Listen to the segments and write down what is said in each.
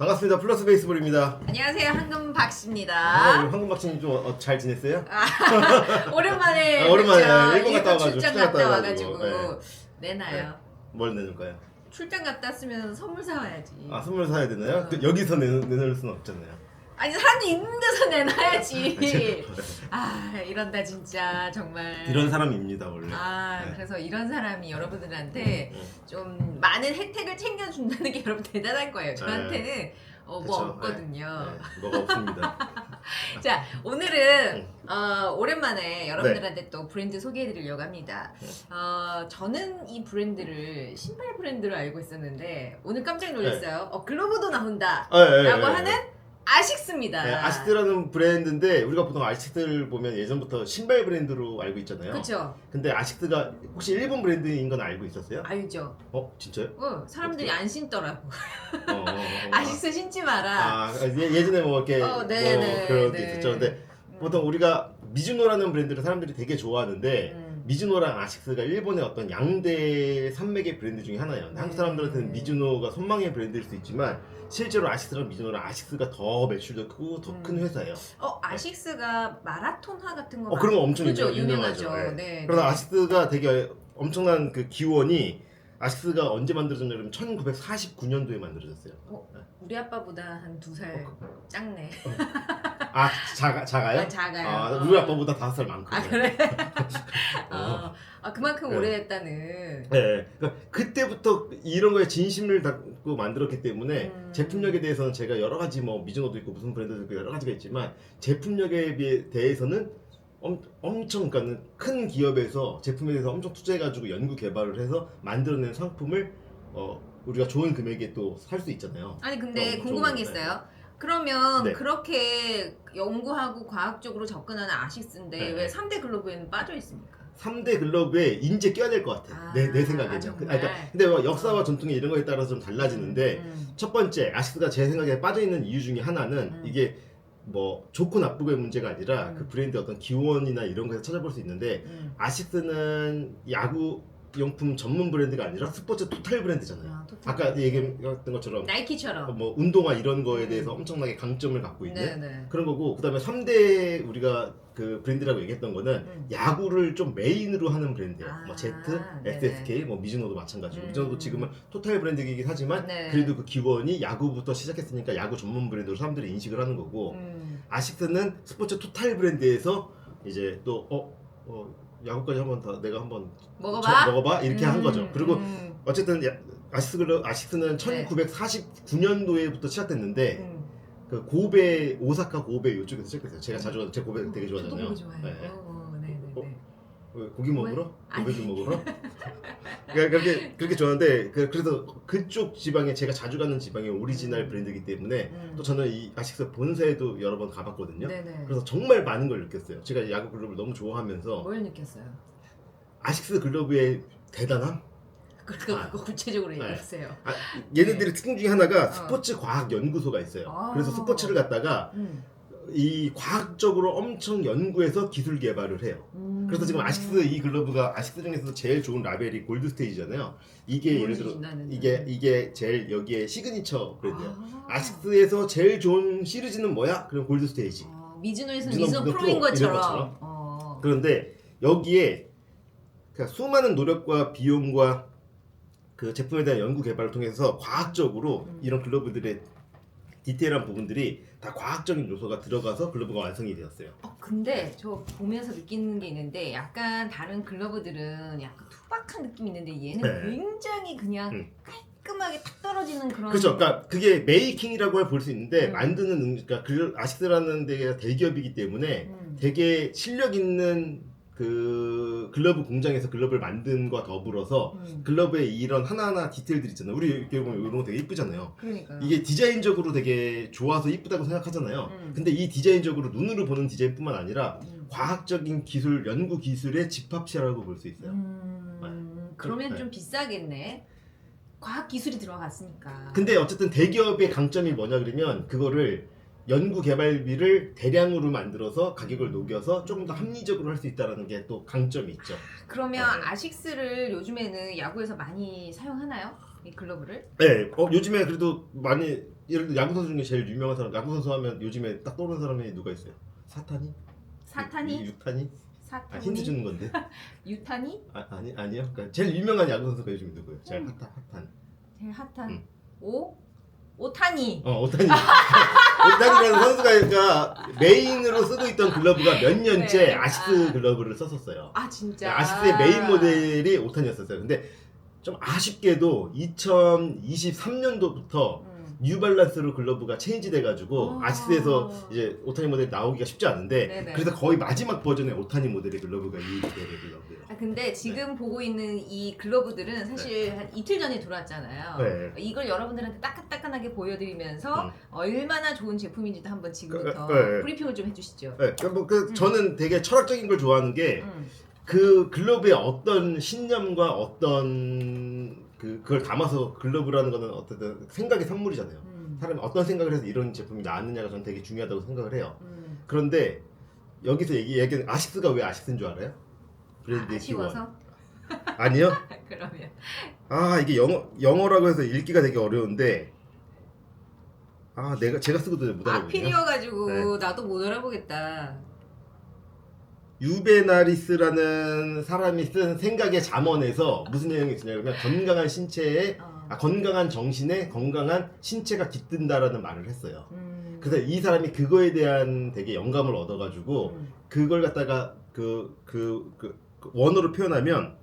반갑습니다. 플러스 베이스볼입니다. 안녕하세요 황금 아, 박씨입니다. 황금 박사님 좀잘 지냈어요? 오랜만에 아, 오랜만에 뵙죠. 일본 갔다 와가지고, 출장 갔다 갔다 와가지고 와가지고, 내놔요. 뭘 내놓을까요? 출장 갔다 왔으면 선물 사와야지. 아 선물 사야 되나요? 어. 그, 여기서 내, 내놓을 수는 없잖아요. 아니 사람 있는 데서 내놔야지. 네. 아 이런다 진짜 정말. 이런 사람입니다 원래. 아 네. 그래서 이런 사람이 여러분들한테 음. 좀 많은 혜택을 챙겨준다는 게 여러분 대단한 거예요. 저한테는 어, 뭐 그쵸. 없거든요. 네, 뭐가 없습니다. 자 오늘은 어, 오랜만에 여러분들한테 또 브랜드 소개해드리려고 합니다. 네. 어, 저는 이 브랜드를 신발 브랜드로 알고 있었는데 오늘 깜짝 놀랐어요. 어, 글로브도 나온다. 아, 예, 예, 라고 예. 하는 아식스입니다. 네, 아식스라는 브랜드인데 우리가 보통 아식스를 보면 예전부터 신발 브랜드로 알고 있잖아요. 그쵸? 근데 아식스가 혹시 일본 브랜드인 건 알고 있었어요? 알죠? 어 진짜요? 어, 사람들이 안 신더라고. 어, 어, 어, 어. 아식스 신지 마라. 아 예- 예전에 뭐 이렇게 어, 뭐 네, 네, 그런 게 네. 있었죠. 근데 음. 보통 우리가 미즈노라는 브랜드를 사람들이 되게 좋아하는데 음. 미즈노랑 아식스가 일본의 어떤 양대 산맥의 브랜드 중에 하나예요. 근데 한국 사람들한테는 네. 미즈노가 선망의 브랜드일 수 있지만 실제로 아식스랑 미즈노랑 아식스가 더 매출도 크고 더큰 음. 회사예요. 어 아식스가 마라톤화 같은 거 어, 그런 거 엄청 그죠? 유명- 유명하죠. 유명하죠. 네. 네. 네. 아식스가 되게 엄청난 그 기원이 아식스가 언제 만들어졌냐면 1949년도에 만들어졌어요. 우리 아빠보다 한 두 살 작네. 아 작아 작아요? 아, 작아요. 아, 어. 우리 아빠보다 다섯 살 많거든요. 아 그래? 어. 어. 아 그만큼 네. 오래됐다는. 네, 그러니까 그때부터 이런 거에 진심을 갖고 만들었기 때문에 음. 제품력에 대해서는 제가 여러 가지 뭐 미즈노도 있고 무슨 브랜드도 있고 여러 가지가 있지만 제품력에 비해 대해서는 엄, 엄청 그러니까 큰 기업에서 제품에 대해서 엄청 투자해가지고 연구 개발을 해서 만들어낸 상품을 어, 우리가 좋은 금액에 또 살 수 있잖아요. 아니 근데 궁금한 게 있어요. 그러면 네. 그렇게 연구하고 과학적으로 접근하는 아식스인데 네. 왜 3대 글로브에는 빠져 있습니까? 3대 글러브에 인제 껴야 될 것 같아요. 아, 내, 내 아, 생각에는. 정말? 그러니까 근데 뭐 역사와 전통이 이런 거에 따라서 좀 달라지는데 음. 첫 번째 아식스가 제 생각에 빠져 있는 이유 중에 하나는 음. 이게 뭐 좋고 나쁘고의 문제가 아니라 음. 그 브랜드의 어떤 기원이나 이런 거에서 찾아볼 수 있는데 음. 아식스는 야구 용품 전문 브랜드가 아니라 스포츠 토탈 브랜드잖아요. 아, 토탈. 아까 얘기했던 것처럼 나이키처럼. 뭐 운동화 이런 거에 음. 대해서 엄청나게 강점을 갖고 있는 네네. 그런 거고 그다음에 3대 우리가 그 브랜드라고 얘기했던 거는 음. 야구를 좀 메인으로 하는 브랜드예요. 아, 뭐 Z, 네네. SSK, 뭐 미즈노도 마찬가지고 음. 미즈노도 지금은 토탈 브랜드이긴 하지만 네. 그래도 그 기원이 야구부터 시작했으니까 야구 전문 브랜드로 사람들이 인식을 하는 거고 음. 아식스는 스포츠 토탈 브랜드에서 이제 또 어, 어 야구까지 한번 더 내가 한번 먹어봐. 저- 먹어봐 이렇게 한 음, 거죠. 그리고 음, 어쨌든 야- 아식스 아식스는 네. 1949년도에부터 시작됐는데 음. 그 고베 오사카 고베 이쪽에서 시작됐어요. 제가 자주 가서 제 고베 되게 저도 좋아하잖아요. 고기 좋아해요. 네. 어, 네네 네. 고기 먹으러? 고기 좀 먹으러? 그러니까 그렇게 그렇게 좋아하는데 그, 그래서 그쪽 지방에 제가 자주 가는 지방의 오리지널 브랜드이기 때문에 음. 또 저는 이 아식스 본사에도 여러 번 가봤거든요. 네네. 그래서 정말 많은 걸 느꼈어요. 제가 야구 글러브를 너무 좋아하면서 뭘 느꼈어요? 아식스 글러브의 대단함? 그거 아. 그거 구체적으로 네. 얘기해주세요. 아, 얘네들의 특징 중에 하나가 어. 스포츠 과학 연구소가 있어요. 아. 그래서 스포츠를 갖다가 음. 이 과학적으로 엄청 연구해서 기술 개발을 해요. 음. 그래서 지금 아식스 이 글러브가 아식스 중에서 제일 좋은 라벨이 골드 스테이지잖아요. 이게 예를 들어 이게 데 이게 제일 여기에 시그니처 브랜드예요. 아. 아식스에서 제일 좋은 시리즈는 뭐야? 그럼 골드 스테이지. 어, 미즈노에서 미즈노 미즈노 프로, 프로인 이런 것처럼. 것처럼. 어. 그런데 여기에 그러니까 수많은 노력과 비용과 그 제품에 대한 연구 개발을 통해서 과학적으로 음. 이런 글러브들의 디테일한 부분들이 다 과학적인 요소가 들어가서 글러브가 완성이 되었어요. 어, 근데 저 보면서 느끼는 게 있는데 약간 다른 글러브들은 약간 투박한 느낌이 있는데 얘는 네. 굉장히 그냥 음. 깔끔하게 탁 떨어지는 그런 그렇죠. 그러니까 그게 메이킹이라고 볼 수 있는데 음. 만드는 능- 그러니까 글- 아식스라는 데가 대기업이기 때문에 음. 되게 실력 있는 그 글러브 공장에서 글러브를 만든과 더불어서 음. 글러브의 이런 하나하나 디테일들 있잖아요. 우리 이렇게 보면 이런 거 되게 이쁘잖아요. 그러니까 이게 디자인적으로 되게 좋아서 이쁘다고 생각하잖아요. 음. 근데 이 디자인적으로 눈으로 보는 디자인뿐만 아니라 음. 과학적인 기술, 연구 기술의 집합체라고 볼 수 있어요. 음, 그러면 네. 좀 비싸겠네. 과학 기술이 들어갔으니까. 근데 어쨌든 대기업의 강점이 뭐냐 그러면 그거를 연구 개발비를 대량으로 만들어서 가격을 녹여서 조금 더 합리적으로 할 수 있다는 게 또 강점이 있죠. 그러면 네. 아식스를 요즘에는 야구에서 많이 사용하나요? 이 글러브를? 네, 어, 요즘에 그래도 많이 예를 들어 야구 선수 중에 제일 유명한 사람 야구 선수 하면 요즘에 딱 떠오르는 사람이 누가 있어요? 사탄이? 사탄이? 육탄이? 아, 사탄이? 힌트 주는 건데. 유탄이? 아, 아니 아니요. 그러니까 제일 유명한 야구 선수가 요즘 누구예요? 제일 음. 핫한 핫한. 제일 핫한 음. 오? 오타니 어 오타니. 오타니라는 선수가 그러니까 메인으로 쓰고 있던 글러브가 몇 년째 네. 아시스 아. 글러브를 썼었어요. 아 진짜 아시스의 메인 모델이 오타니였었어요. 근데 좀 아쉽게도 2023년도부터 음. 뉴발란스로 글러브가 체인지 돼가지고 아. 아시스에서 이제 오타니 모델이 나오기가 쉽지 않은데 네네. 그래서 거의 마지막 버전의 오타니 모델의 글러브가 이 모델의 글러브예요. 아 근데 지금 보고 있는 이 글러브들은 사실 한 이틀 전에 들어왔잖아요. 네. 이걸 여러분들한테 따끈따끈하게 보여드리면서 음. 얼마나 좋은 제품인지도 한번 지금부터 그, 네, 네. 브리핑을 좀 해주시죠. 네, 그뭐 그 음. 저는 되게 철학적인 걸 좋아하는 게 음. 그 글러브에 어떤 신념과 어떤 그 그걸 담아서 글러브라는 거는 어쨌든 생각의 산물이잖아요. 음. 사람이 어떤 생각을 해서 이런 제품이 나왔느냐가 저는 되게 중요하다고 생각을 해요. 음. 그런데 여기서 얘기 얘기는 아식스가 왜 아식스인 줄 알아요? 브랜드의 아쉬워서 기원. 아니요. 그러면 아 이게 영어 영어라고 해서 읽기가 되게 어려운데 아 내가 제가 쓰고도 못 알아보네요. 아필이어가지고 네. 나도 못 알아보겠다. 유베나리스라는 사람이 쓴 생각의 잠언에서 무슨 내용이 있냐면 건강한 신체에 어. 아, 건강한 정신에 건강한 신체가 깃든다라는 말을 했어요. 음. 그래서 이 사람이 그거에 대한 되게 영감을 얻어가지고 음. 그걸 갖다가 그, 그, 그, 그 원어로 표현하면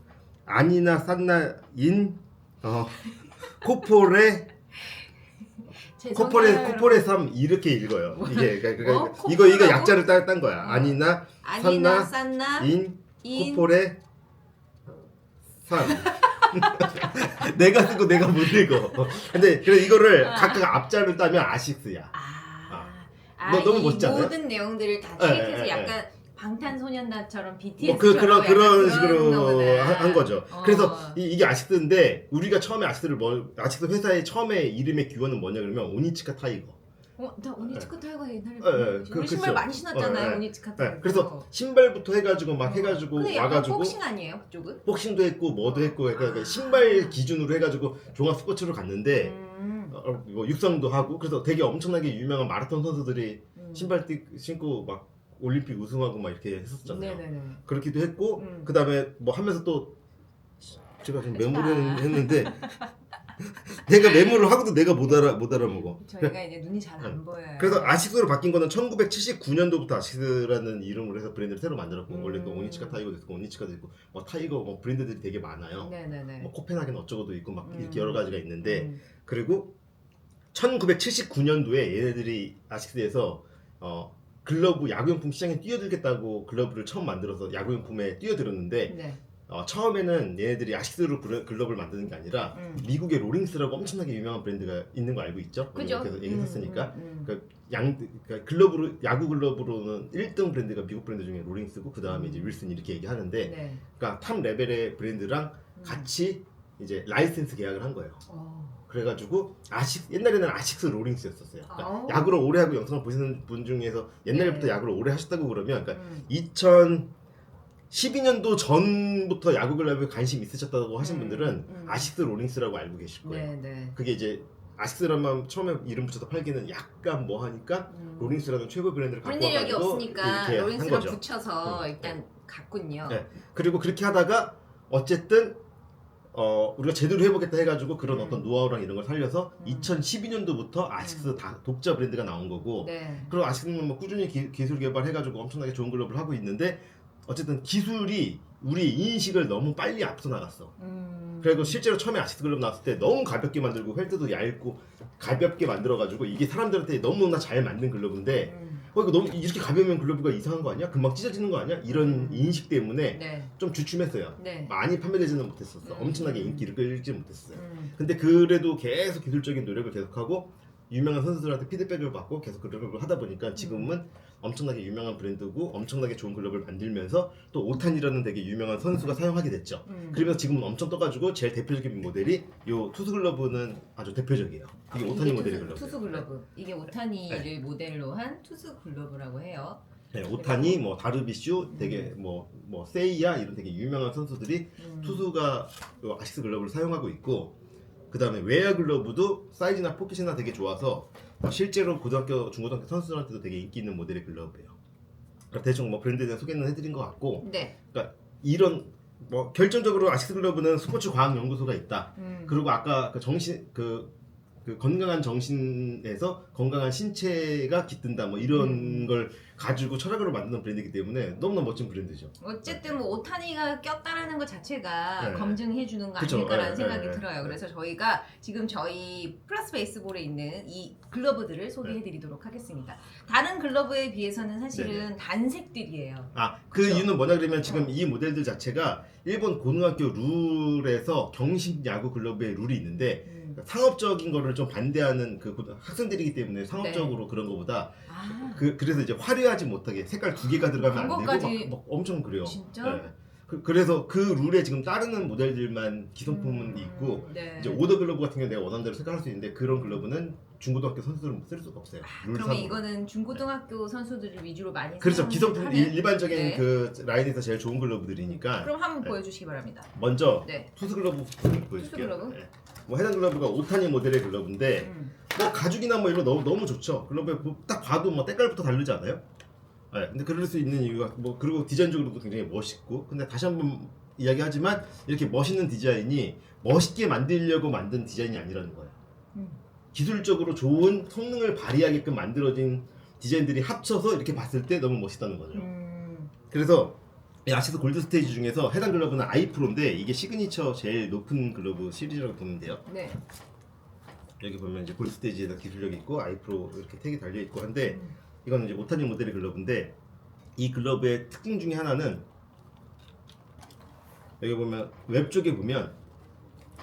아니나 산나인 어, 코포레 코포레 여러분. 코포레 삼 이렇게 읽어요. 이게 그러니까, 그러니까 어? 이거 이거? 약자를 따, 딴 거야. 어. 아니나 아니나 산나, 인 인 코포레 삼 내가 쓰고 내가 못 읽어. 근데 그래 이거를 아. 각각 앞자를 따면 아식스야. 아, 아. 너- 너무 이 멋있지 않아요? 모든 내용들을 다 네, 취획해서 네, 약간 방탄소년단처럼 BTS 뭐 그 그런 그런 식으로 한, 한 거죠. 어. 그래서 이, 게 아식스인데 우리가 처음에 아식스를 뭐 아식스 회사의 처음에 이름의 기원은 뭐냐 그러면 오니치카 타이거. 어, 나 오니츠카 타이거 옛날에 네, 네, 우리 그- 신발 그쵸. 많이 신었잖아요 어, 네. 오니츠카 네, 타이거. 그래서 신발부터 해가지고 막 해가지고 근데 약간 와가지고 복싱 아니에요 그쪽은? 복싱도 했고 뭐도 했고 그러니까 아. 신발 기준으로 해가지고 종합 스포츠로 갔는데 음, 어, 뭐 육상도 하고 그래서 되게 엄청나게 유명한 마라톤 선수들이 음. 신발 띠, 신고 막 올림픽 우승하고 막 이렇게 했었잖아요. 네네네. 그렇기도 했고 음. 그 다음에 뭐 하면서 또 제가 좀. 메모를 했는데 내가 메모를 하고도 내가 못 알아 못 알아먹어. 저희가 이제 눈이 잘 안 보여요. 그래서 아식스로 바뀐 거는 1979년도부터 아식스라는 이름으로 해서 브랜드를 새로 만들었고 음. 원래 또 오니치카 타이거도 있고 오니치카도 있고 뭐 타이거 뭐 브랜드들이 되게 많아요. 네네네. 뭐 코펜하겐 어쩌고도 있고 막 음. 이렇게 여러 가지가 있는데 음. 그리고 1979년도에 얘네들이 아식스에서 어 글러브 야구용품 시장에 뛰어들겠다고 글러브를 처음 만들어서 야구용품에 뛰어들었는데 네. 어, 처음에는 얘네들이 아식스로 글러- 글러브를 만드는 게 아니라 음. 미국의 로링스라고 엄청나게 유명한 브랜드가 있는 거 알고 있죠? 그죠? 그래서 얘기했으니까 음, 음, 그양 그러니까 글러브로 야구 글러브로는 1등 브랜드가 미국 브랜드 중에 로링스고 그 다음에 음. 이제 윌슨 이렇게 음. 얘기하는데 네. 그러니까 탑 레벨의 브랜드랑 음. 같이 이제 라이센스 계약을 한 거예요. 어. 그래가지고 아식 옛날에는 아식스 로링스였었어요. 그러니까 어. 야구를 오래 하고 영상을 보시는 분 중에서 옛날부터 네. 야구를 오래 하셨다고 그러면 그러니까 음. 2012년도 전부터 야구 글러브에 관심 있으셨다고 하신 음, 분들은 음. 아식스 로링스라고 알고 계실 거예요. 네 네. 그게 이제 아식스라만 처음에 이름 붙여서 팔기는 약간 뭐 하니까 음. 로링스라는 최고 브랜드를 갖고 브랜드력이 와가지고 없으니까 이렇게 한 로렌스랑 거죠. 붙여서 음. 일단 갔군요. 네. 그리고 그렇게 하다가 어쨌든 어 우리가 제대로 해보겠다 해가지고 그런 음. 어떤 노하우랑 이런 걸 살려서 음. 2012년도부터 아식스 다 독자 브랜드가 나온 거고 네. 그리고 아식스는 뭐 꾸준히 기, 술 개발해가지고 엄청나게 좋은 글러브를 하고 있는데 어쨌든 기술이 우리 인식을 너무 빨리 앞서 나갔어. 음. 그리고 실제로 처음에 아식스 글러브 나왔을 때 너무 가볍게 만들고 헬드도 얇고 가볍게 만들어가지고 이게 사람들한테 너무나 잘 맞는 글러브인데 음. 어 이거 너무 이렇게 가벼우면 글러브가 이상한 거 아니야? 금방 찢어지는 거 아니야? 이런 음. 인식 때문에 네. 좀 주춤했어요. 네. 많이 판매되지는 못했었어. 음. 엄청나게 인기를 끌지 못했어요. 음. 근데 그래도 계속 기술적인 노력을 계속하고 유명한 선수들한테 피드백을 받고 계속 글러브를 하다 보니까 지금은 엄청나게 유명한 브랜드고 엄청나게 좋은 글러브를 만들면서 또 오탄이라는 되게 유명한 선수가 사용하게 됐죠. 음. 그러면서 지금은 엄청 떠가지고 제일 대표적인 모델이 요 투수 글러브는 아주 대표적이에요. 이게 오타니 모델의 투수, 글러브. 투수 글러브. 이게 오타니를 모델로 한 투수 글러브라고 해요. 네, 오타니, 뭐 다르비슈, 되게 뭐 뭐 세이야 이런 되게 유명한 선수들이 음. 투수가 요 아식스 글러브를 사용하고 있고 그 다음에 웨어 글러브도 사이즈나 포켓이나 되게 좋아서 어, 실제로 고등학교, 중고등학교 선수들한테도 되게 인기 있는 모델의 글러브예요. 그러니까 대충 뭐 브랜드에 대한 소개는 해드린 것 같고 네. 이런 뭐 결정적으로 아식스 글러브는 스포츠 과학 연구소가 있다. 음. 그리고 아까 그 정신 그, 그 건강한 정신에서 건강한 신체가 깃든다 뭐 이런 음. 걸 가지고 철학으로 만드는 브랜드이기 때문에 너무나 멋진 브랜드죠. 어쨌든 뭐 오타니가 꼈다라는 것 자체가 네. 검증해 주는 거 그쵸. 아닐까라는 네, 생각이 네, 들어요. 네. 그래서 저희가 지금 저희 플러스 베이스볼에 있는 이 글러브들을 소개해 드리도록 하겠습니다. 다른 글러브에 비해서는 사실은 단색들이에요. 아, 그 그쵸? 이유는 뭐냐 그러면 지금 어. 이 모델들 자체가 일본 고등학교 룰에서 경식 야구 글러브의 룰이 있는데 음. 상업적인 거를 좀 반대하는 그 고등- 학생들이기 때문에 상업적으로 네. 그런 거보다 아, 그 그래서 이제 화려하지 못하게 색깔 두 개가 들어가면 안 되고 막, 막 엄청 그래요. 진짜? 네. 그, 그래서 그 룰에 지금 따르는 모델들만 기성품은 음, 있고 네. 이제 오더 글러브 같은 경우 내가 원하는 대로 색깔할 수 있는데 그런 글러브는 중고등학교 선수들은 쓸 수가 없어요. 아, 그러면 룰상으로. 이거는 중고등학교 선수들을 위주로 많이 그렇죠. 사용을 기성품? 일- 일반적인 네. 그 라인에서 제일 좋은 글러브들이니까 그럼 한번 네. 보여주시기 바랍니다. 먼저 네. 투스 글러브 보여줄게요. 투스 글러브? 네. 뭐 해당 글러브가 오타니 모델의 글러브인데 음. 뭐 가죽이나 뭐 이런 거 너무 너무 좋죠. 글러브에 뭐 딱 봐도 뭐 때깔부터 다르지 않아요? 네. 근데 그럴 수 있는 이유가 뭐 그리고 디자인적으로도 굉장히 멋있고 근데 다시 한번 이야기하지만 이렇게 멋있는 디자인이 멋있게 만들려고 만든 디자인이 아니라는 거예요. 음. 기술적으로 좋은 성능을 발휘하게끔 만들어진 디자인들이 합쳐서 이렇게 봤을 때 너무 멋있다는 거죠. 음. 그래서 이 아시스 골드 스테이지 중에서 해당 글러브는 아이프로인데 이게 시그니처 제일 높은 글러브 시리즈라고 보면 돼요. 네. 여기 보면 이제 골드 스테이지에다 기술력이 있고 아이프로 이렇게 택이 달려 있고 한데 음. 이거는 이제 오타니 모델의 글러브인데 이 글러브의 특징 중에 하나는 여기 보면 웹 쪽에 보면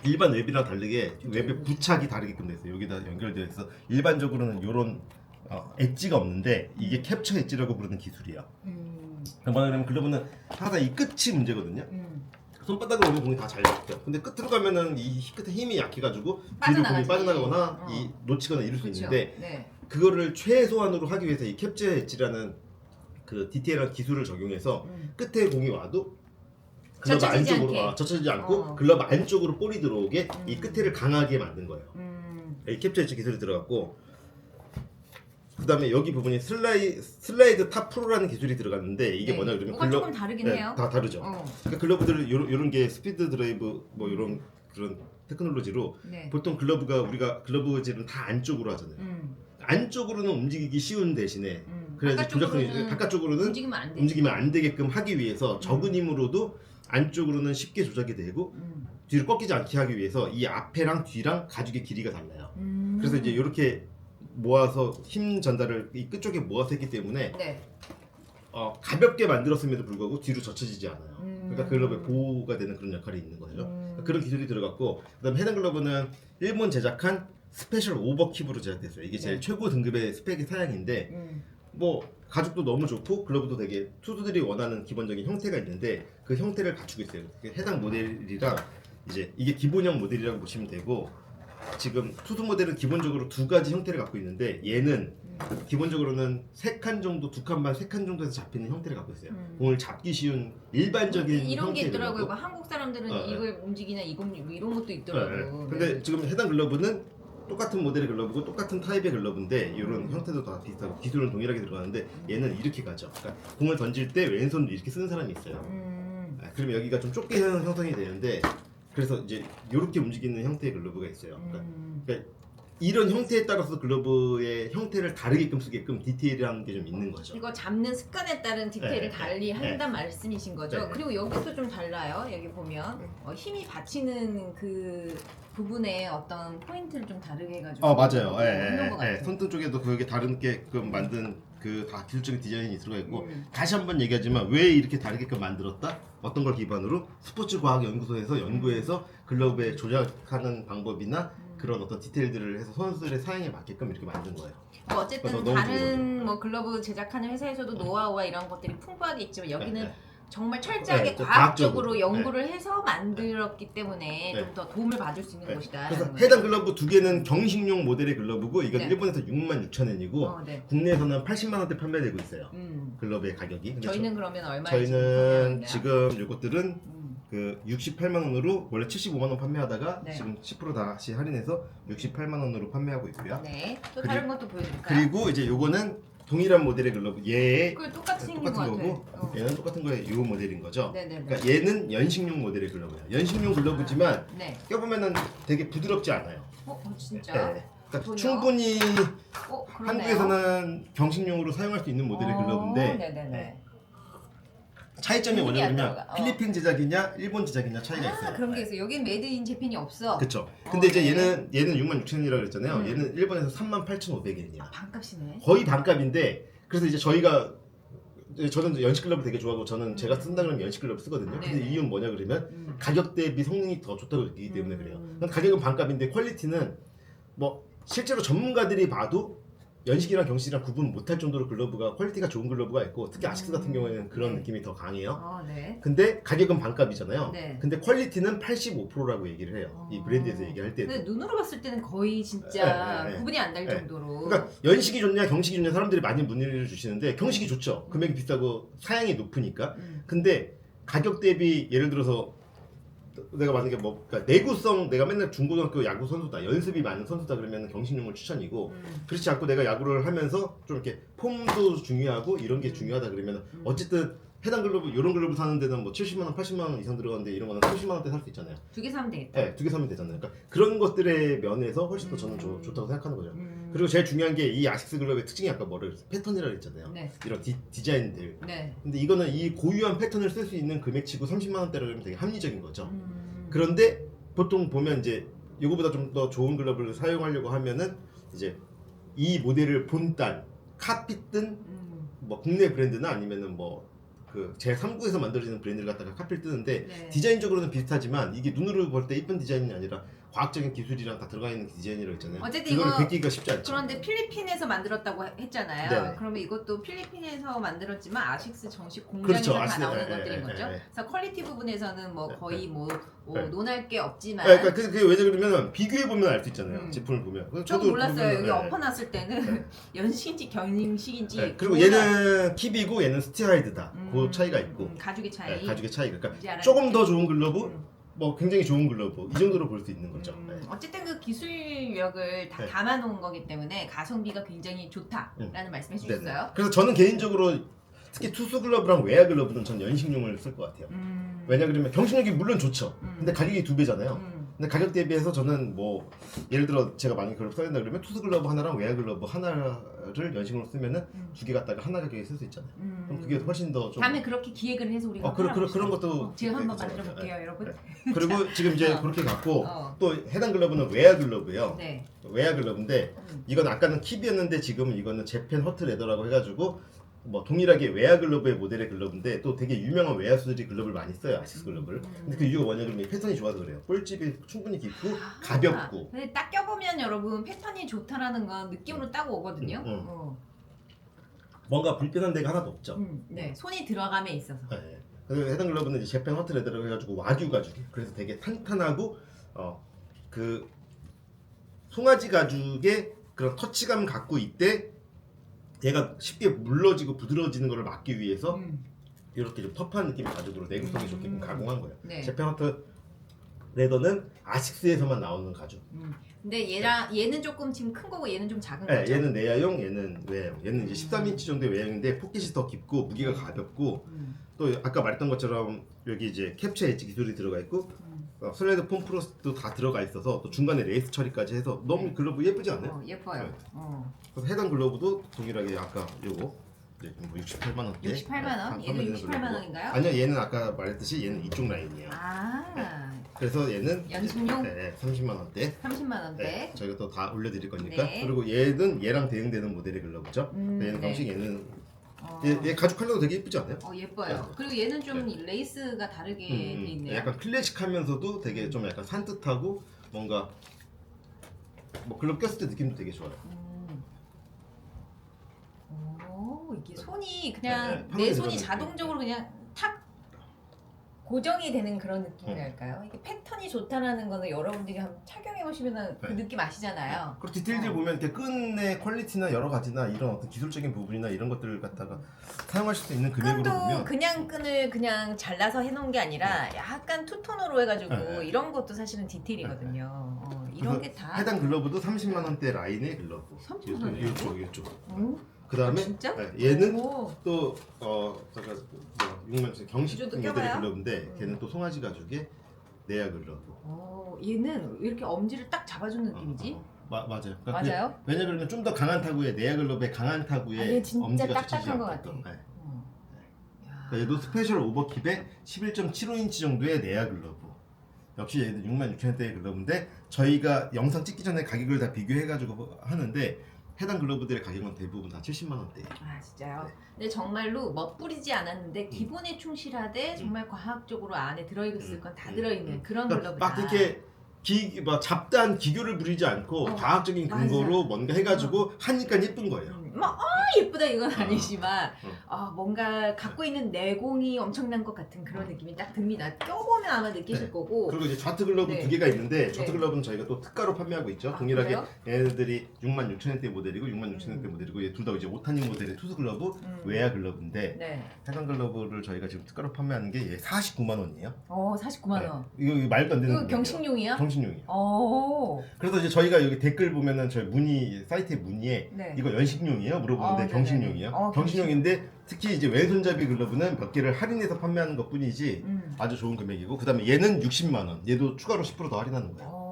일반 웹이랑 다르게 웹의 부착이 다르게끔 돼 있어요. 여기다 연결되어 있어. 일반적으로는 이런 어, 엣지가 없는데 이게 캡처 엣지라고 부르는 기술이야. 음. 뭐냐 그러면 글러브는 항상 이 끝이 문제거든요. 음. 손바닥으로 오면 공이 다 잘 잡혀. 근데 끝으로 가면은 이 끝에 힘이 약해가지고 뒤로 빠져나가지. 공이 빠져나가거나 어. 이 놓치거나 이럴 수 그렇죠. 있는데 네. 그거를 최소한으로 하기 위해서 이 캡처 엣지라는 그 디테일한 기술을 적용해서 음. 끝에 공이 와도 글러브 젖혀지지 안쪽으로 않게. 아, 젖혀지지 않고 어. 글러브 안쪽으로 볼이 들어오게 이 음. 끝에를 강하게 만든 거예요. 음. 이 캡처 엣지 기술이 들어갔고 그 다음에 여기 부분이 슬라이, 슬라이드 탑 프로라는 기술이 들어갔는데 이게 네. 뭐냐 그러면 뭐가 조금 다르긴 네, 해요. 다 다르죠. 어. 그러니까 글러브들을 요런, 요런 게 스피드 드라이브 뭐 이런 그런 테크놀로지로 네. 보통 글러브가 우리가 글러브질은 다 안쪽으로 하잖아요. 음. 안쪽으로는 움직이기 쉬운 대신에 음. 그래야지 조작성이 바깥쪽으로는 움직이면 안 돼. 움직이면 안 되게끔 하기 위해서 적은 힘으로도 안쪽으로는 쉽게 조작이 되고 음. 뒤로 꺾이지 않게 하기 위해서 이 앞에랑 뒤랑 가죽의 길이가 달라요. 음. 그래서 이제 이렇게 모아서 힘 전달을 이 끝쪽에 모아서 했기 때문에 네. 어, 가볍게 만들었음에도 불구하고 뒤로 젖혀지지 않아요. 음. 그러니까 글러브의 보호가 되는 그런 역할이 있는 거죠. 음. 그런 기술이 들어갔고 그다음에 해당 글러브는 일본 제작한 스페셜 오버킵으로 제작됐어요. 이게 제일 네. 최고 등급의 스펙의 사양인데 음. 뭐 가죽도 너무 좋고 글러브도 되게 투수들이 원하는 기본적인 형태가 있는데 그 형태를 갖추고 있어요. 그 해당 모델이랑 이제 이게 기본형 모델이라고 보시면 되고 지금 투수 모델은 기본적으로 두 가지 형태를 갖고 있는데 얘는 음. 기본적으로는 세 칸 정도, 두 칸 반, 세 칸 정도에서 잡히는 형태를 갖고 있어요. 음. 공을 잡기 쉬운 일반적인 이런 게 형태의 있더라고요. 뭐 한국 사람들은 어, 이걸 움직이냐 이거 뭐 이런 것도 네, 있더라고요. 네. 근데 지금 해당 글러브는 똑같은 모델의 글러브고 똑같은 타입의 글러브인데 이런 음. 형태도 다 비슷하고 기술은 동일하게 들어가는데 얘는 이렇게 가죠. 그러니까 공을 던질 때 왼손으로 이렇게 쓰는 사람이 있어요. 음. 아, 그러면 여기가 좀 좁게 형- 형성이 되는데 그래서 이제 이렇게 움직이는 형태의 글러브가 있어요. 그러니까 음. 이런 형태에 따라서 글러브의 형태를 다르게끔 쓰게끔 디테일한 게좀 있는 거죠. 이거 잡는 습관에 따른 디테일을 네, 달리 한다는 말씀이신 거죠. 네. 그리고 여기도 좀 달라요. 여기 보면 어, 힘이 받치는 그 부분에 어떤 포인트를 좀 다르게 해가지고 어 맞아요. 예, 예, 것 예. 같아요. 손등 쪽에도 그게 다르게끔 만든 그 다 기술적인 디자인이 들어가 있고 음. 다시 한번 얘기하지만 왜 이렇게 다르게끔 만들었다? 어떤 걸 기반으로 스포츠 과학 연구소에서 연구해서 글러브에 조작하는 방법이나 음. 그런 어떤 디테일들을 해서 선수들의 사용에 맞게끔 이렇게 만든 거예요. 뭐 어쨌든 그래서 너무 다른 뭐 글러브 제작하는 회사에서도 노하우와 이런 것들이 풍부하게 있지만 여기는 네, 네. 정말 철저하게 네, 좀 과학적으로 과학적으로. 연구를 해서 만들었기 때문에 네. 좀 더 도움을 받을 수 있는 네. 곳이다. 그래서 해당 글러브 두 개는 경식용 모델의 글러브고 이건 네. 일본에서 6만 6천 엔이고 어, 네. 국내에서는 80만 원대 판매되고 있어요. 음. 글러브의 가격이. 근데 저희는 그러면 저, 얼마에 저희는 지금 지금 이것들은 음. 그 68만 원으로 원래 75만 원 판매하다가 네. 지금 10% 다시 할인해서 68만 원으로 판매하고 있고요. 네. 또 그리- 다른 것도 보여드릴까요? 그리고 이제 요거는 동일한 모델의 글러브 얘의 똑같이 생긴 똑같은 같아. 거고 어. 얘는 똑같은 거의 요 모델인 거죠. 네네네. 그러니까 얘는 연식용 모델의 글러브예요. 연식용 글러브지만 네. 껴보면은 되게 부드럽지 않아요. 어, 어, 진짜. 네. 그러니까 전혀? 충분히 어, 그러네요. 한국에서는 경식용으로 사용할 수 있는 모델의 어, 글러브인데 네네네. 네. 차이점이 안 뭐냐면 들어가. 어. 필리핀 제작이냐 일본 제작이냐 차이가 아, 있어요. 그런 게 있어. 여긴 메이드 인 재팬이 없어. 그렇죠. 어, 근데 이제 네. 얘는 얘는 6만 6천 원이라고 그랬잖아요. 음. 얘는 일본에서 3만 8,500엔이야. 아, 반값이네. 거의 반값인데 그래서 이제 저희가 이제 저는 연식 글러브 되게 좋아하고 저는 제가 쓴다 그러면 연식 글러브 쓰거든요. 근데 음. 네네. 이유는 뭐냐 그러면 음. 가격 대비 성능이 더 좋다고 느끼기 때문에 음. 그래요. 그럼 가격은 반값인데 퀄리티는 뭐 실제로 전문가들이 봐도 연식이랑 경식이랑 구분 못할 정도로 글러브가 퀄리티가 좋은 글러브가 있고 특히 아식스 같은 음. 경우에는 그런 네. 느낌이 더 강해요. 어, 네. 근데 가격은 반값이잖아요. 네. 근데 퀄리티는 85%라고 얘기를 해요. 이 어. 브랜드에서 얘기할 때도. 근데 눈으로 봤을 때는 거의 진짜 네, 네, 네. 구분이 안될 네. 정도로. 그러니까 연식이 좋냐 경식이 좋냐 사람들이 많이 문의를 주시는데 경식이 좋죠. 금액이 비싸고 사양이 높으니까. 음. 근데 가격 대비 예를 들어서 내가 만약에 뭐 그러니까 내구성 내가 맨날 중고등학교 야구 선수다 연습이 많은 선수다 그러면 경식용을 추천이고 음. 그렇지 않고 내가 야구를 하면서 좀 이렇게 폼도 중요하고 이런 게 중요하다 그러면 음. 어쨌든 해당 글러브 이런 글러브 사는 데는 뭐 70만 원, 80만 원 이상 들어가는데 이런 거는 30만 원대 살 수 있잖아요. 두 개 사면 되겠다. 네, 두 개 사면 되잖아요. 그러니까 그런 것들의 면에서 훨씬 더 저는 음. 좋, 좋다고 생각하는 거죠. 음. 그리고 제일 중요한 게 이 아식스 글러브의 특징이 아까 뭐라 그랬어요? 패턴이라고 했잖아요. 네. 이런 디, 디자인들. 네. 근데 이거는 이 고유한 패턴을 쓸 수 있는 금액치고 30만 원대라고 하면 되게 합리적인 거죠. 음. 그런데 보통 보면 이제 이거보다 좀 더 좋은 글러브를 사용하려고 하면은 이제 이 모델을 본딴 카피뜬 음. 뭐 국내 브랜드나 아니면은 뭐 그 제3국에서 만들어지는 브랜드를 갖다가 카피를 뜨는데 네. 디자인적으로는 비슷하지만 이게 눈으로 볼 때 이쁜 디자인이 아니라 과학적인 기술이랑 다 들어가 있는 디자인이라고 있잖아요. 어쨌든 그거를 이거 베끼기가 쉽지 않죠. 그런데 필리핀에서 만들었다고 했잖아요. 네네. 그러면 이것도 필리핀에서 만들었지만 아식스 정식 공장에서 그렇죠. 다 아식스, 나오는 예, 예, 것들인 예, 거죠. 예. 그래서 퀄리티 부분에서는 뭐 예, 거의 뭐, 뭐 예. 논할 게 없지만 네, 그러니까 그- 그게 왜냐 그러면 비교해 보면 알 수 있잖아요. 음. 제품을 보면. 그래서 저도 저도 몰랐어요. 보면은, 여기 네. 엎어놨을 때는 연식인지 경식인지 네, 그리고. 얘는 킵이고 얘는 스티하이드다. 음, 그 차이가 있고. 음, 가죽의 차이. 네, 가죽의 차이가. 그러니까 이제 조금 더 좋은 글러브, 음. 뭐 굉장히 좋은 글러브 이 정도로 볼 수 있는 거죠. 음, 네. 어쨌든 그 기술력을 다 네. 담아놓은 거기 때문에 가성비가 굉장히 좋다라는 말씀해 네네. 주셨어요. 그래서 저는 개인적으로 특히 투수 글러브랑 외야 글러브는 전 연식용을 쓸 것 같아요. 음. 왜냐 그러면 경식력이 물론 좋죠. 음. 근데 가격이 두 배잖아요. 음. 근데 가격 대비해서 저는 뭐 예를 들어 제가 만약 글러브 써야 된다 그러면 투수 글러브 하나랑 외야 글러브 하나를 연식으로 쓰면은 음. 두개 갖다가 하나 가격에 쓸 수 있잖아요. 음. 그럼 그게 훨씬 더 좀 다음에 그렇게 기획을 해서 우리가 어, 그런- 그런-. 그런 것도 어, 제가 한번 네, 만들어 볼게요, 네. 여러분. 그리고 지금 이제 어. 그렇게 갖고 어. 또 해당 글러브는 외야 글러브예요. 네. 외야 글러브인데 음. 이건 아까는 킵이었는데 지금은 이거는 재팬 허트 레더라고 해가지고 뭐 동일하게 외야 글러브의 모델의 글러브인데 또 되게 유명한 외야수들이 글러브를 많이 써요 아시스 글러브를. 근데 그 이유가 뭐냐 그러면 패턴이 좋아서 그래요. 볼집이 충분히 깊고 아, 가볍고 근데 딱 껴보면 여러분 패턴이 좋다라는 건 느낌으로 딱 오거든요. 음, 음. 어. 뭔가 불편한 데가 하나도 없죠. 음, 네. 손이 들어감에 있어서. 네. 그리고 해당 글러브는 이제 재팬 허트 레더라고 해가지고 와규 가죽이 그래서 되게 탄탄하고 어 그 송아지 가죽의 그런 터치감 갖고 있대 얘가 쉽게 물러지고 부드러워지는 것을 막기 위해서 음. 이렇게 좀 터프한 느낌의 가죽으로 내구성이 좋게 음. 가공한 거예요. 네. 허트 레더는 아식스에서만 나오는 가죽. 음. 근데 얘랑 얘는 조금 지금 큰 거고 얘는 좀 작은 네, 거죠. 얘는 내야용, 얘는 외야용. 얘는 이제 음. 13인치 정도의 외야용인데 포켓이 더 깊고 무게가 가볍고 음. 또 아까 말했던 것처럼 여기 이제 캡처 엣지 기술이 들어가 있고 음. 어, 슬라이드 폼 프로스도 다 들어가 있어서 또 중간에 레이스 처리까지 해서 너무 네. 글러브 예쁘지 않아요? 어, 예뻐요. 네. 어. 그래서 해당 글러브도 동일하게 아까 요거 이제 뭐 68만 원대. 68만 원? 얘도 68만 원인가요? 아니요, 얘는 아까 말했듯이 얘는 이쪽 라인이에요. 아, 그래서 얘는 연식용 네, 30만 원대. 30만 원대. 네, 저희가 또 다 올려드릴 거니까. 네. 그리고 얘는 얘랑 대응되는 모델의 글러브죠. 음, 얘는 네. 방식 얘는 어. 얘, 얘 가죽 컬러도 되게 예쁘지 않아요? 어 예뻐요. 그리고 얘는 좀 레이스가 다르게 음, 돼 음. 있네요. 약간 클래식하면서도 되게 좀 약간 산뜻하고 뭔가 뭐 글러브 꼈을 때 느낌도 되게 좋아요. 음. 오 이게 손이 그냥 네, 네. 내 손이 자동적으로 그냥 탁 고정이 되는 그런 느낌이랄까요? 음. 이게 패턴이 좋다라는 거는 여러분들이 한번 착용해 보시면 그 네. 느낌 아시잖아요. 그리고 디테일들 어. 보면 이렇게 끈의 퀄리티나 여러 가지나 이런 어떤 기술적인 부분이나 이런 것들을 갖다가 사용하실 수 있는 금액으로 끈도 보면 그냥 끈을 그냥 잘라서 해놓은 게 아니라 약간 투톤으로 해가지고 네, 네. 이런 것도 사실은 디테일이거든요. 어, 이런 게 다. 해당 글러브도 30만 원대 라인의 글러브. 30만 원이요? 이쪽 이쪽. 오, 그 다음에 아, 진짜? 얘는 오, 또어 잠깐 뭐 6만 경식 이쪽도 모델의 껴봐요? 글러브인데 음. 걔는 또 송아지 가죽의 내야 글러브. 오, 얘는 왜 이렇게 엄지를 딱 잡아주는 느낌이지? 어, 어, 어. 마, 맞아요. 그러니까 맞아요? 그게 왜냐면 좀 더 강한 타구의 내야 글러브의 강한 타구에 아, 얘 진짜 엄지가 딱딱한 것. 같아. 네. 어. 야. 그러니까 얘도 스페셜 오버킵에 11.75인치 정도의 내야 글러브. 역시 얘도 6만 6천 원대의 글러브인데 저희가 영상 찍기 전에 가격을 다 비교해가지고 하는데 해당 글러브들의 가격은 대부분 다 70만 원대. 아 진짜요? 네. 근데 정말로 멋부리지 않았는데 기본에 충실하되 정말 과학적으로 안에 들어있을 음. 건다 음. 들어있는 음. 그런 그러니까 글러브다. 막 이렇게 기, 막 잡다한 기교를 부리지 않고 어, 과학적인. 근거로 뭔가 해가지고 하니까 예쁜 거예요. 음, 막 아, 예쁘다 이건 어. 아니지만 어. 아, 뭔가 갖고 있는 내공이 엄청난 것 같은 그런 느낌이 딱 듭니다. 껴보면 아마 느끼실 네. 거고. 그리고 이제 좌트 글러브 네. 두 개가 있는데 좌트 네. 글러브는 저희가 또 특가로 판매하고 있죠. 아, 동일하게 그래요? 얘네들이 6만 6천 원대 모델이고 6만 6천 원대 음. 모델이고 둘 다 이제 오타닉 모델의 투수 글러브, 음. 외야 글러브인데 네. 해당 글러브를 저희가 지금 특가로 판매하는 게 얘 49만 원이에요. 어 49만 원. 이거, 이거 말도 안 되는 이거. 경식용이야? 경식용이에요. 어. 그래서 이제 저희가 여기 댓글 보면은 저희 문의 사이트에 문의에 네. 이거 연식용 이에요? 물어보는데 어, 네네네. 경식용이요. 어, 경식용인데 특히 이제 왼손잡이 글러브는 몇 개를 할인해서 판매하는 것뿐이지 음. 아주 좋은 금액이고 그다음에 얘는 60만 원. 얘도 추가로 10%더 할인하는 거예요. 어.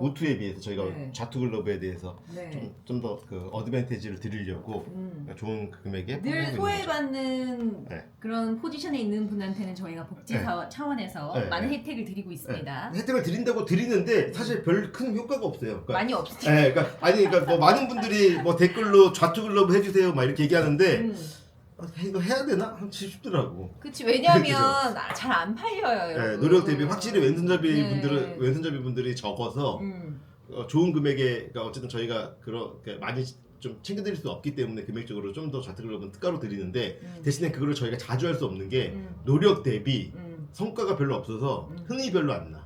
오투에 비해서 저희가 네. 좌투 글러브에 대해서 네. 좀 더 그 어드밴티지를 드리려고 음. 좋은 그 금액에 늘 판매하고 있는 거죠. 소외받는 네. 그런 포지션에 있는 분한테는 저희가 복지 네. 사- 차원에서 네, 많은 네. 혜택을 드리고 있습니다. 혜택을 드린다고 드리는데 사실 별 큰 효과가 없어요. 그러니까 많이 없지. 네, 그러니까 아니 그러니까 뭐 많은 분들이 뭐 댓글로 좌투 글러브 해주세요 막 이렇게 얘기하는데 음. 아, 이거 해야 되나 싶더라고. 그치 왜냐하면 잘 안 팔려요. 네, 여러분. 노력 대비 확실히 왼손잡이 네. 분들은 왼손잡이 분들이 적어서 음. 어, 좋은 금액에 그러니까 어쨌든 저희가 그렇게 많이 좀 챙겨드릴 수 없기 때문에 금액적으로 좀 더 좌트 글러브는 특가로 드리는데 음. 대신에 그거를 저희가 자주 할 수 없는 게 음. 노력 대비 음. 성과가 별로 없어서 음. 흥이 별로 안 나.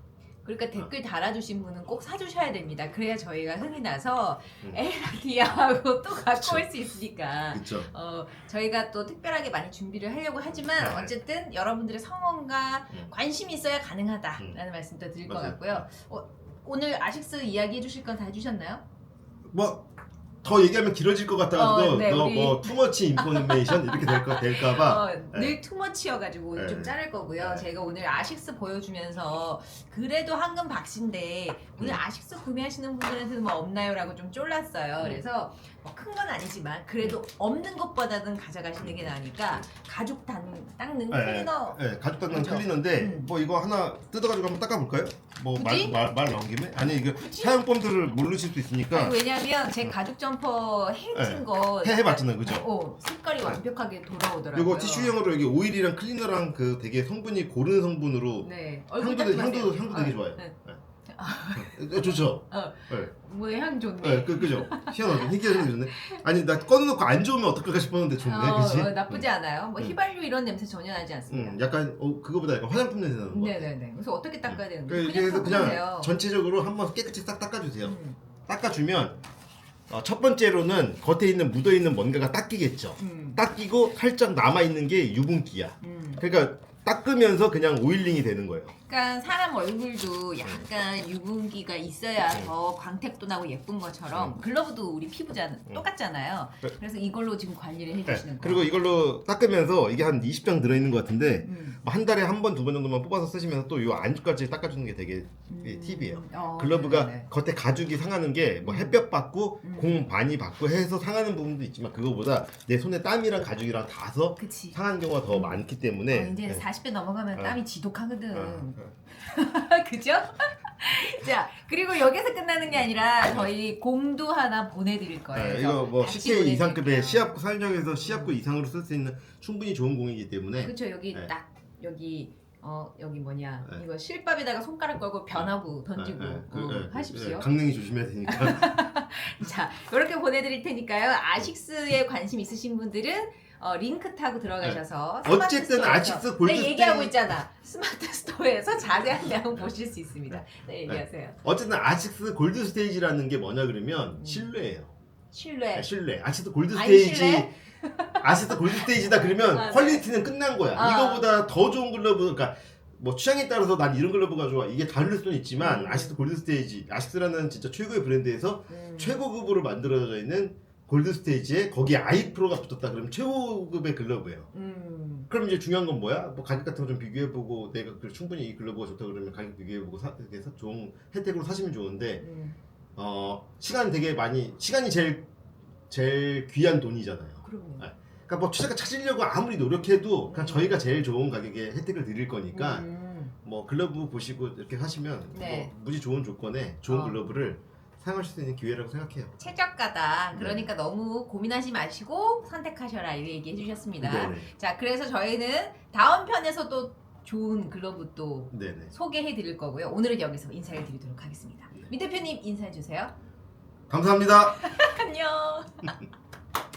그러니까 댓글 달아주신 분은 꼭 사주셔야 됩니다. 그래야 저희가 흥이 나서 음. 에라디아 하고 또 갖고. 올 수 있으니까. 그렇죠. 어, 저희가 또 특별하게 많이 준비를 하려고 하지만 네. 어쨌든 여러분들의 성원과 음. 관심이 있어야 가능하다라는 음. 말씀도 드릴 것 맞아요. 같고요. 어, 오늘 아식스 이야기 해주실 건 다 해주셨나요? 뭐 더 얘기하면 길어질 것 같아가지고 어, 네, 너 우리- 뭐 투머치 인포메이션 이렇게 될까 될까봐 어, 늘 투머치여가지고 네. 좀 자를 거고요. 네. 제가 오늘 아식스 보여주면서 그래도 황금 박신데 오늘 음. 아식스 구매하시는 분들한테는 뭐 없나요라고 좀 쫄랐어요. 음. 그래서 뭐큰건 아니지만 그래도 없는 것보다는 가져가시는 게 나으니까 가죽 단, 닦는 네, 클리너 네, 가죽 닦는 그죠? 클리너인데 음. 뭐 이거 하나 뜯어가지고 한번 닦아볼까요? 뭐말 굳이? 말 말 나온 김에 아니 이거 사용법들을 모르실 수 있으니까 아니, 왜냐면 제 가죽 점퍼 해진 네. 거 해 해봤잖아요, 그죠? 어, 색깔이 완벽하게 돌아오더라고요. 이거 티슈형으로 여기 오일이랑 클리너랑 그 되게 성분이 고른 성분으로 네. 향도 얼굴 되게- 향도 마세요. 향도 되게 어, 좋아요. 네. 어, 좋죠. 어. 네. 뭐향 좋네. 네, 그 그죠. 희한하게 희귀하게 좋네. 아니 나 꺼내놓고 안 좋으면 어떨까 싶었는데 좋네, 어, 그지? 어, 나쁘지 않아요. 뭐 음. 휘발유 이런 냄새 전혀 나지 않습니다. 응, 약간 어 그거보다 약간 화장품 냄새 나는 거. 네네네. 그래서 어떻게 닦아야 되는지 그- 그냥 그래서 그냥 돼요. 전체적으로 한번 깨끗이 싹 닦아주세요. 음, 닦아주면 어, 첫 번째로는 겉에 있는 묻어 있는 뭔가가 닦이겠죠. 음, 닦이고 살짝 남아 있는 게 유분기야. 음. 그러니까 닦으면서 그냥 오일링이 되는 거예요. 그러니까 사람 얼굴도 약간 유분기가 있어야 음. 더 광택도 나고 예쁜 것처럼 글러브도 우리 피부잖아 음. 똑같잖아요. 네. 그래서 이걸로 지금 관리를 네, 해주시는 거예요. 그리고 이걸로 닦으면서 이게 한 20장 들어있는 것 같은데 음, 뭐한 달에 한 번 두 번 정도만 뽑아서 쓰시면서 또 이 안쪽까지 닦아주는 게 되게 이 음, 팁이에요. 어, 글러브가 네네네. 겉에 가죽이 상하는 게뭐 음. 햇볕 받고 음. 공 많이 받고 해서 상하는 부분도 있지만 그거보다 내 손에 땀이랑 가죽이랑 닿아서 그치. 상하는 경우가 더 음. 많기 때문에 어, 이제 네. 40대 넘어가면 어. 땀이 지독하거든. 어, 그죠? 자, 그리고 여기서 끝나는 게 아니라 저희 공도 하나 보내드릴 거예요. 네, 이거 뭐 같이 CK 이상급의 보내드릴게요. 시합 사용장에서 시합구 이상으로 쓸 수 있는 충분히 좋은 공이기 때문에 그렇죠. 여기 네. 딱 여기 어 여기 뭐냐 네. 이거 실밥에다가 손가락 걸고 변하고 던지고 네, 네, 그, 어, 네, 그, 하십시오. 네, 강냉이 조심해야 되니까 자, 이렇게 보내드릴 테니까요. 아식스에 관심 있으신 분들은 어, 링크 타고 들어가셔서 네. 어쨌든 스마트 아식스 스토어에서 골드 네, 얘기하고 있잖아. 스마트 스토어에서 자세한 내용 보실 수 있습니다. 네, 얘기하세요. 어쨌든 아식스 골드 스테이지라는 게 뭐냐 그러면 음. 신뢰예요. 신뢰. 네, 신뢰. 아식스 골드 스테이지. 아식스 골드 스테이지다 그러면 아, 네. 퀄리티는 끝난 거야. 아. 이거보다 더 좋은 글러브 그러니까 뭐 취향에 따라서 난 이런 글러브가 좋아. 이게 다를 수는 있지만 음. 아식스 골드 스테이지, 아식스라는 진짜 최고의 브랜드에서 음. 최고급으로 만들어져 있는 골드 스테이지에 거기에 아이 프로가 붙었다 그러면 최고급의 글러브예요. 음. 그럼 이제 중요한 건 뭐야? 뭐 가격 같은 거 좀 비교해보고 내가 그 충분히 이 글러브가 좋다 그러면 가격 비교해보고 사, 이렇게 사- 좋은 혜택으로 사시면 좋은데 음. 어 시간 되게 많이 시간이 제일 제일 귀한 돈이잖아요. 그럼요. 아, 그러니까 뭐 최저가 찾으려고 아무리 노력해도 그냥 음. 저희가 제일 좋은 가격에 혜택을 드릴 거니까 음. 뭐 글러브 보시고 이렇게 하시면 네. 뭐 무지 좋은 조건에 좋은 어. 글러브를 사용하실 수 있는 기회라고 생각해요. 최저가다. 네. 그러니까 너무 고민하지 마시고 선택하셔라. 이렇게 얘기해 주셨습니다. 네네. 자, 그래서 저희는 다음 편에서도 좋은 글러브 또 네네. 소개해 드릴 거고요. 오늘은 여기서 인사를 드리도록 하겠습니다. 네. 민 대표님 인사해 주세요. 감사합니다. 안녕.